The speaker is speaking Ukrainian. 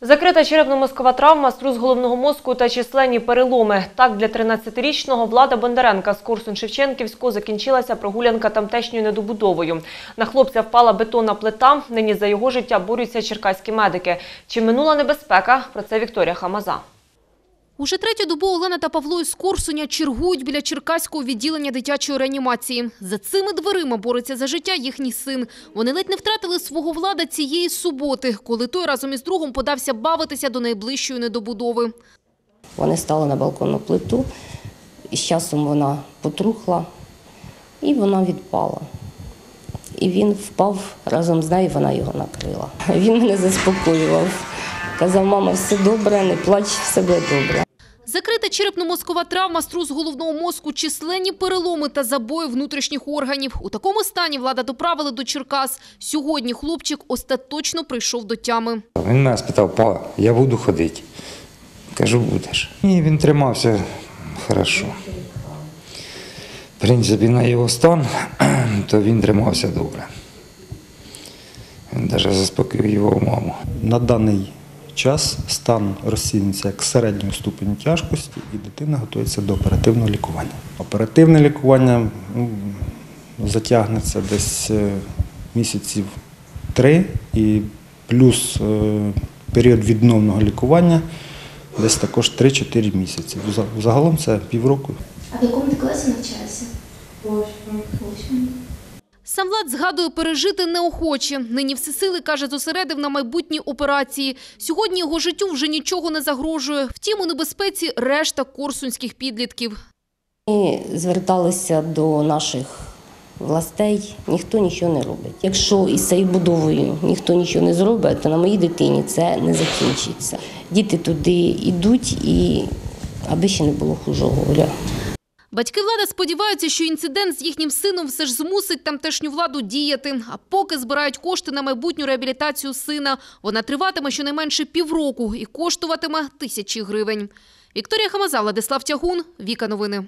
Закрита черепно-мозкова травма, струс головного мозку та численні переломи. Так, для 13-річного Влада Бондаренка з Корсун-Шевченківського закінчилася прогулянка тамтешньою недобудовою. На хлопця впала бетонна плита. Нині за його життя борються черкаські медики. Чи минула небезпека? Про це Вікторія Хамаза. Уже третю добу Олена та Павло із Корсуня чергують біля Черкаського відділення дитячої реанімації. За цими дверима бореться за життя їхній син. Вони ледь не втратили свого влада цієї суботи, коли той разом із другом подався бавитися до найближчої недобудови. Вони стали на балконну плиту, і з часом вона потрухла, і вона відпала. І він впав разом з нею, вона його накрила. Він мене заспокоював. Казав, мама, все добре, не плач, все буде добре. Закрита черепно-мозкова травма, струс головного мозку, численні переломи та забої внутрішніх органів. У такому стані влада доправили до Черкас. Сьогодні хлопчик остаточно прийшов до тями. Він мене спитав, па, я буду ходити. Кажу, будеш. І він тримався хорошо. В принципі, на його стан, то він тримався добре. Він навіть заспокоїв його маму. На даний час стан розцінюється як середньої ступені тяжкості, і дитина готується до оперативного лікування. Оперативне лікування ну, затягнеться десь е, місяців три, і плюс е, період відновного лікування десь також 3-4 місяці. Загалом це півроку. А в якому ти класі навчаєшся? Сам Влад згадує пережити неохоче. Нині все сили, каже, зосередив на майбутній операції. Сьогодні його життю вже нічого не загрожує. Втім, у небезпеці решта корсунських підлітків. Ми зверталися до наших властей, ніхто нічого не робить. Якщо із цією будовою ніхто нічого не зробить, то на моїй дитині це не закінчиться. Діти туди йдуть і аби ще не було хужого. Батьки влади сподіваються, що інцидент з їхнім сином все ж змусить тамтешню владу діяти. А поки збирають кошти на майбутню реабілітацію сина. Вона триватиме щонайменше півроку і коштуватиме тисячі гривень. Вікторія Хамаза, Владислав Тягун, Віка Новини.